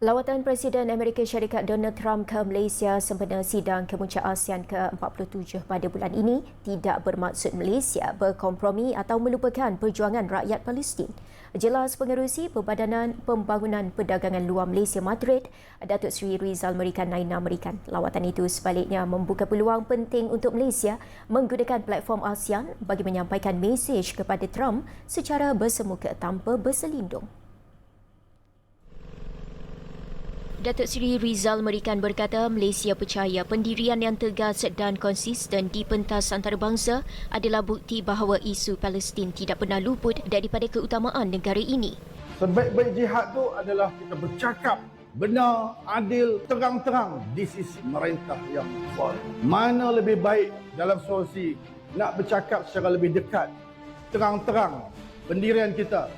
Lawatan Presiden Amerika Syarikat Donald Trump ke Malaysia sempena sidang kemuncak ASEAN ke-47 pada bulan ini tidak bermaksud Malaysia berkompromi atau melupakan perjuangan rakyat Palestin. Jelas pengerusi Perbadanan Pembangunan Perdagangan Luar Malaysia Madrid, Datuk Seri Rizal Merikan Naina Merikan. Lawatan itu sebaliknya membuka peluang penting untuk Malaysia menggunakan platform ASEAN bagi menyampaikan mesej kepada Trump secara bersemuka tanpa berselindung. Datuk Seri Rizal Merikan berkata Malaysia percaya pendirian yang tegas dan konsisten di pentas antarabangsa adalah bukti bahawa isu Palestin tidak pernah luput daripada keutamaan negara ini. Sebaik-baik jihad tu adalah kita bercakap benar, adil, terang-terang di sisi merintah yang kuat. Mana lebih baik dalam solusi nak bercakap secara lebih dekat, terang-terang pendirian kita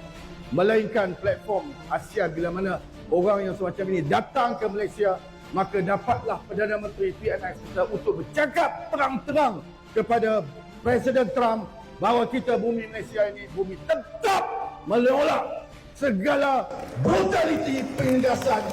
melainkan platform ASEAN bila mana orang yang semacam ini datang ke Malaysia maka dapatlah Perdana Menteri PNS kita untuk bercakap terang-terang kepada Presiden Trump bahawa kita bumi Malaysia ini bumi tetap menolak segala brutaliti penindasan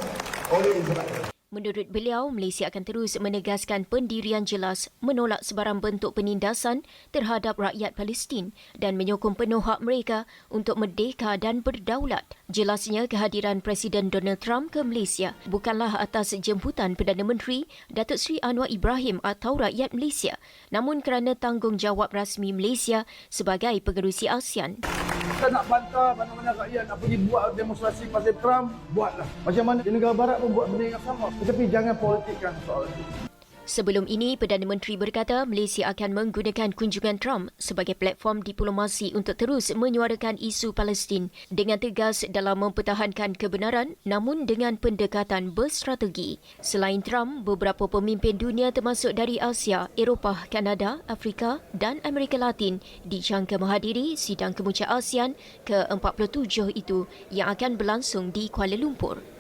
oleh Israel. Menurut beliau, Malaysia akan terus menegaskan pendirian jelas menolak sebarang bentuk penindasan terhadap rakyat Palestin dan menyokong penuh hak mereka untuk merdeka dan berdaulat. Jelasnya kehadiran Presiden Donald Trump ke Malaysia bukanlah atas jemputan Perdana Menteri Datuk Seri Anwar Ibrahim atau rakyat Malaysia, namun kerana tanggungjawab rasmi Malaysia sebagai pengerusi ASEAN kita nak bantah mana-mana rakyat nak pergi buat demonstrasi pasal Trump, buatlah. Macam mana di negara barat pun buat benda yang sama. Tetapi jangan politikkan soal itu. Sebelum ini, Perdana Menteri berkata Malaysia akan menggunakan kunjungan Trump sebagai platform diplomasi untuk terus menyuarakan isu Palestin dengan tegas dalam mempertahankan kebenaran namun dengan pendekatan berstrategi. Selain Trump, beberapa pemimpin dunia termasuk dari Asia, Eropah, Kanada, Afrika dan Amerika Latin dijangka menghadiri sidang kemuncak ASEAN ke-47 itu yang akan berlangsung di Kuala Lumpur.